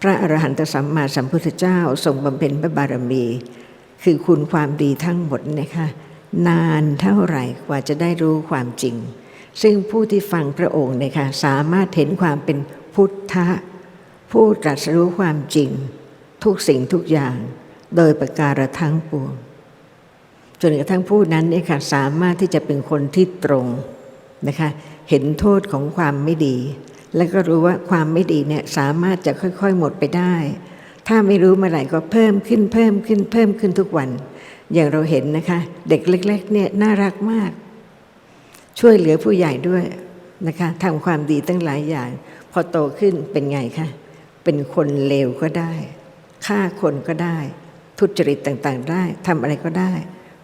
พระอรหันตสัมมาสัมพุทธเจ้าทรงบำเพ็ญพระบารมี คือคุณความดีทั้งหมดนะคะนานเท่าไหร่กว่าจะได้รู้ความจริง ซึ่งผู้ที่ฟังพระองค์นะคะสามารถเห็นความเป็นพุทธะ ผู้ตรัสรู้ความจริง ทุกสิ่งทุกอย่าง โดยประการทั้งปวงจนกระทั่งผู้นั้นเนี่ยค่ะสามารถที่จะเป็นคนที่ตรงนะคะเห็นโทษของความไม่ดี แล้วก็รู้ว่าความไม่ดีเนี่ยสามารถจะค่อยๆหมดไปได้ ถ้าไม่รู้เมื่อไหร่ก็เพิ่มขึ้นเพิ่มขึ้นเพิ่มขึ้นทุกวัน อย่างเราเห็นนะคะ เด็กเล็ก ๆ เนี่ยน่ารักมาก ช่วยเหลือผู้ใหญ่ด้วยนะคะทำความดีตั้งหลายอย่าง พอโตขึ้นเป็นไงคะเป็นคนเลวก็ได้ฆ่าคนก็ได้ ทุจริตต่างๆได้ทำอะไรก็ได้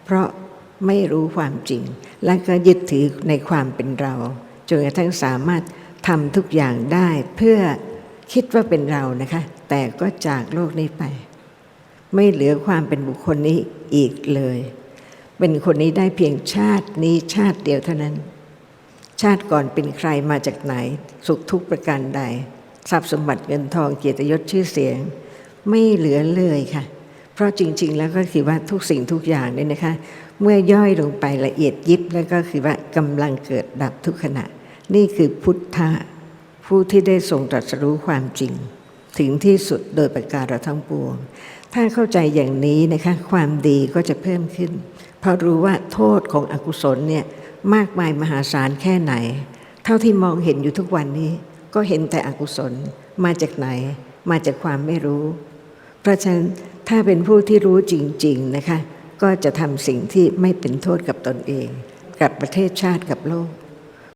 เพราะไม่รู้ความจริง และก็ยึดถือในความเป็นเราจนกระทั่งสามารถ ทำทุกอย่างได้เพื่อคิดว่าเป็นเรานะคะ แต่ก็จากโลกนี้ไป ไม่เหลือความเป็นบุคคลนี้อีกเลย เป็นคนนี้ได้เพียงชาตินี้ชาติเดียวเท่านั้น ชาติก่อนเป็นใครมาจากไหน สุขทุกประการใด ทรัพย์สมบัติเงินทองเกียรติยศชื่อเสียง ไม่เหลือเลยค่ะ เพราะจริง ๆ แล้วก็คือว่าทุกสิ่งทุกอย่างเนี่ยนะคะ เมื่อย่อยลงไปละเอียดยิบแล้วก็คือว่ากำลังเกิดดับทุกขณะ นี่คือพุทธะผู้ที่ได้ทรงตรัสรู้ความจริง ถึงที่สุดโดยประการทั้งปวง ถ้าเข้าใจอย่างนี้นะคะความดีก็จะเพิ่มขึ้น เพราะรู้ว่าโทษของอกุศลเนี่ยมากมายมหาศาลแค่ไหน เท่าที่มองเห็นอยู่ทุกวันนี้ ก็เห็นแต่อกุศลมาจากไหน มาจากความไม่รู้ เพราะฉะนั้นถ้าเป็นผู้ที่รู้จริงๆนะคะก็จะทำสิ่งที่ไม่เป็นโทษกับตนเอง กับประเทศชาติกับโลก